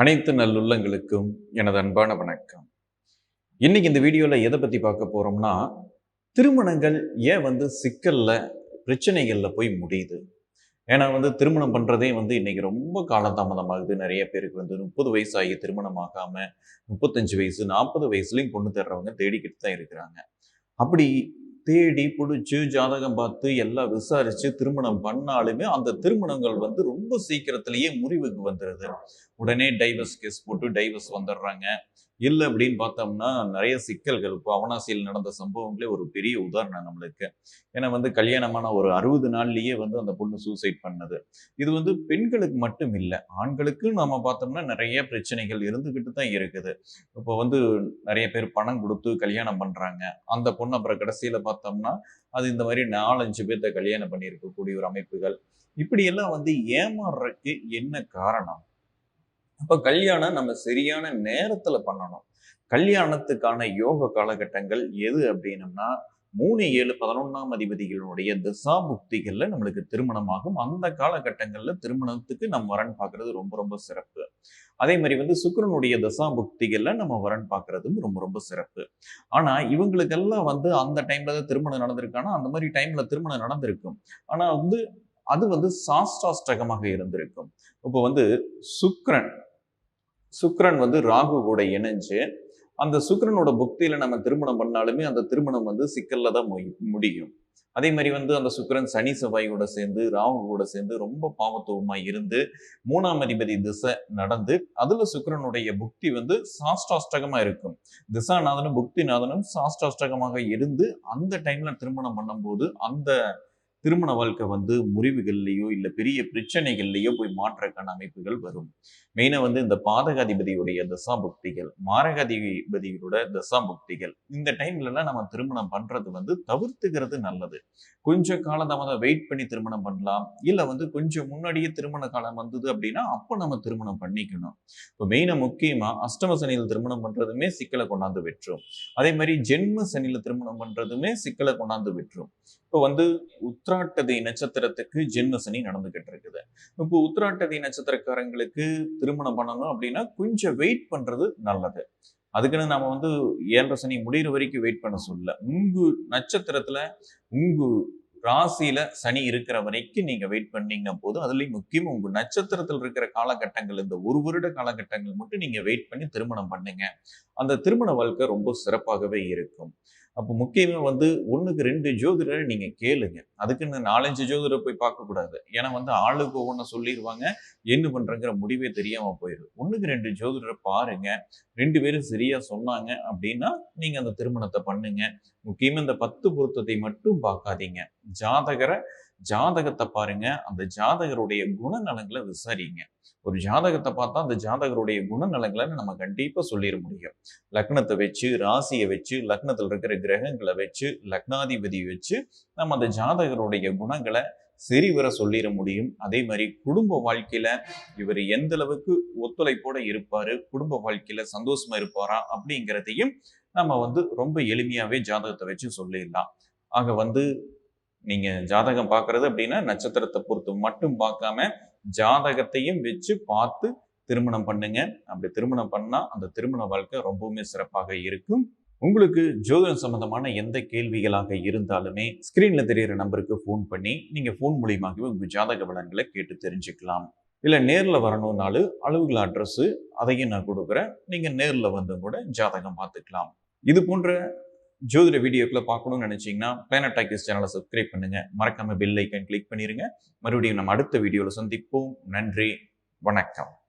அனைத்து நல்லுள்ளங்களுக்கும் எனது அன்பான வணக்கம். இன்னைக்கு இந்த வீடியோவில் எதை பற்றி பார்க்க போகிறோம்னா திருமணங்கள் ஏன் வந்து சிக்கலில் பிரச்சனைகளில் போய் முடியுது? ஏன்னா வந்து திருமணம் பண்ணுறதே வந்து இன்னைக்கு ரொம்ப காலதாமதமாகுது. நிறைய பேருக்கு வந்து முப்பது வயசு ஆகி திருமணம் ஆகாமல் முப்பத்தஞ்சு வயசு நாற்பது வயசுலையும் பொண்ணு தேடுறவங்க தேடிக்கிட்டு தான் இருக்கிறாங்க. அப்படி தேடி பிடிச்சி ஜாதகம் பார்த்து எல்லாம் விசாரிச்சு திருமணம் பண்ணாலுமே அந்த திருமணங்கள் வந்து ரொம்ப சீக்கிரத்திலேயே முறிவுக்கு வந்துடுது உடனே டைவர்ஸ் கேஸ் போட்டு டைவர்ஸ் வந்துடுறாங்க. இல்லை அப்படின்னு பார்த்தோம்னா நிறைய சிக்கல்கள். இப்போ அவனாசியில் நடந்த சம்பவங்களே ஒரு பெரிய உதாரணம் நம்மளுக்கு. ஏன்னா வந்து கல்யாணமான ஒரு அறுபது நாள்லேயே வந்து அந்த பொண்ணு சூசைட் பண்ணது. இது வந்து பெண்களுக்கு மட்டும் இல்லை ஆண்களுக்கும் நம்ம பார்த்தோம்னா நிறைய பிரச்சனைகள் இருந்துக்கிட்டு தான் இருக்குது. இப்போ வந்து நிறைய பேர் பணம் கொடுத்து கல்யாணம் பண்ணுறாங்க அந்த பொண்ணு அப்புறம் கடைசியில் பார்த்தோம்னா அது இந்த மாதிரி நாலஞ்சு பேர்த்த கல்யாணம் பண்ணியிருக்கக்கூடிய ஒரு அமைப்புகள். இப்படியெல்லாம் வந்து ஏமாறுறதுக்கு என்ன காரணம்? அப்போ கல்யாணம் நம்ம சரியான நேரத்தில் பண்ணணும். கல்யாணத்துக்கான யோக காலகட்டங்கள் எது அப்படின்னம்னா மூணு ஏழு பதினொன்றாம் அதிபதிகளுடைய திசா புக்திகள்ல நம்மளுக்கு திருமணமாகும். அந்த காலகட்டங்கள்ல திருமணத்துக்கு நம்ம வரன் பார்க்கறது ரொம்ப ரொம்ப சிறப்பு. அதே மாதிரி வந்து சுக்கிரனுடைய தசாபுக்திகளில் நம்ம வரன் பார்க்கறதும் ரொம்ப ரொம்ப சிறப்பு. ஆனா இவங்களுக்கெல்லாம் வந்து அந்த டைம்ல தான் திருமணம் நடந்திருக்கானா? அந்த மாதிரி டைம்ல திருமணம் நடந்திருக்கும். ஆனா வந்து அது வந்து சாஸ்டாஷ்டகமாக இருந்திருக்கும். இப்போ வந்து சுக்கரன் சுக்ரன் வந்து ராகு கூட இணைஞ்சு அந்த சுக்ரனோட புக்தியில நம்ம திருமணம் பண்ணாலுமே அந்த திருமணம் வந்து சிக்கல்ல தான் முடியும். அதே மாதிரி வந்து அந்த சுக்கரன் சனி செவ்வாயோட சேர்ந்து ராகு கூட சேர்ந்து ரொம்ப பாவத்துவமா இருந்து மூணாம் அதிபதி திசை நடந்து அதுல சுக்கரனுடைய புக்தி வந்து சாஷ்டாஷ்டகமா இருக்கும். திசாநாதனும் புக்திநாதனும் சாஷ்டாஷ்டகமாக இருந்து அந்த டைம்ல திருமணம் பண்ணும்போது அந்த திருமண வாழ்க்கை வந்து முறிவுகள்லையோ இல்ல பெரிய பிரச்சனைகள்லையோ போய் மாற்றக்கான அமைப்புகள் வரும். மெயினா வந்து இந்த பாதகாதிபதியுடைய தசா புக்திகள் மாரகாதிபதியோட தசா புக்திகள் இந்த டைம்ல எல்லாம் நம்ம திருமணம் பண்றது வந்து தவிர்த்துக்கிறது நல்லது. கொஞ்சம் காலதாமதம் வெயிட் பண்ணி திருமணம் பண்ணலாம். இல்லை வந்து கொஞ்சம் முன்னாடியே திருமண காலம் வந்தது அப்படின்னா அப்போ நம்ம திருமணம் பண்ணிக்கணும். இப்போ மெயினாக முக்கியமாக அஷ்டம சனியில் திருமணம் பண்ணுறதுமே சிக்கலை கொண்டாந்து விட்டுரும். அதே மாதிரி ஜென்ம சனியில் திருமணம் பண்ணுறதுமே சிக்கலை கொண்டாந்து விட்டுரும். இப்போ வந்து உத்ராட்டதி நட்சத்திரத்துக்கு ஜென்ம சனி நடந்துகிட்டு இருக்குது. இப்போ உத்ராட்டதி நட்சத்திரக்காரங்களுக்கு திருமணம் பண்ணணும் அப்படின்னா கொஞ்சம் வெயிட் பண்ணுறது நல்லது. அதுக்குன்னு நம்ம வந்து ஏழரை சனி முடிகிற வரைக்கும் வெயிட் பண்ண சொல்லல உங்கள் நட்சத்திரத்தில் உங்கள் ராசியில சனி இருக்கிற வரைக்கும் நீங்க வெயிட் பண்ணீங்கன்னா போதும். அதுலயும் முக்கியம் உங்க நட்சத்திரத்தில் இருக்கிற காலகட்டங்கள் இந்த ஒரு வருட காலகட்டங்கள் மட்டும் நீங்க வெயிட் பண்ணி திருமணம் பண்ணுங்க. அந்த திருமண வாழ்க்கை ரொம்ப சிறப்பாகவே இருக்கும். அப்போ முக்கியமாக வந்து ஒன்றுக்கு ரெண்டு ஜோதிடரை நீங்கள் கேளுங்க. அதுக்குன்னு நாலஞ்சு ஜோதிடரை போய் பார்க்கக்கூடாது ஏன்னா வந்து ஆளுக்கு ஒவ்வொன்று சொல்லிடுவாங்க என்ன பண்ணுறங்கிற முடிவே தெரியாமல் போயிடும் ஒன்றுக்கு ரெண்டு ஜோதிடரை பாருங்க. ரெண்டு பேரும் சரியாக சொன்னாங்க அப்படின்னா நீங்கள் அந்த திருமணத்தை பண்ணுங்க. முக்கியமாக இந்த பத்து பொருத்தத்தை மட்டும் பார்க்காதீங்க. ஜாதகரை ஜாதகத்தை பாருங்க. அந்த ஜாதகருடைய குணநலங்களை விசாரிங்க. ஒரு ஜாதகத்தை பார்த்தா அந்த ஜாதகருடைய குணநலங்களை நம்ம கண்டிப்பாக சொல்லிட முடியும். லக்னத்தை வச்சு ராசியை வச்சு லக்னத்தில் இருக்கிற கிரகங்களை வச்சு லக்னாதிபதி வச்சு நம்ம அந்த ஜாதகருடைய குணங்களை சரிவர சொல்லிட முடியும். அதே மாதிரி குடும்ப வாழ்க்கையில இவர் எந்த அளவுக்கு ஒத்துழைப்போட இருப்பாரு குடும்ப வாழ்க்கையில சந்தோஷமா இருப்பாரா அப்படிங்கிறதையும் நம்ம வந்து ரொம்ப எளிமையாவே ஜாதகத்தை வச்சு சொல்லிடலாம். ஆக வந்து நீங்க ஜாதகம் பார்க்கறது அப்படின்னா நட்சத்திரத்தை பொறுத்து மட்டும் பார்க்காம ஜாதகத்தையும் வச்சு பார்த்து திருமணம் பண்ணுங்க. அப்படி திருமணம் பண்ணா அந்த திருமண வாழ்க்கை ரொம்பவுமே சிறப்பாக இருக்கும். உங்களுக்கு ஜோதிடம் சம்பந்தமான எந்த கேள்விகளாக இருந்தாலுமே ஸ்க்ரீனில் தெரிகிற நம்பருக்கு ஃபோன் பண்ணி நீங்கள் ஃபோன் மூலியமாகவே உங்கள் ஜாதக பலன்களை கேட்டு தெரிஞ்சுக்கலாம். இல்லை நேரில் வரணும்னாலும் அலுவலக அட்ரஸ்ஸு அதையும் நான் கொடுக்குறேன். நீங்கள் நேரில் வந்தும் கூட ஜாதகம் பார்த்துக்கலாம். இது போன்ற ஜோதிட வீடியோக்குள்ளே பார்க்கணும்னு நினைச்சீங்கன்னா பிளானட் டாக்கிஸ் சேனலை சப்ஸ்கிரைப் பண்ணுங்க. மறக்காம பெல் ஐக்கன் கிளிக் பண்ணிருங்க. மறுபடியும் நம்ம அடுத்த வீடியோவில் சந்திப்போம். நன்றி. வணக்கம்.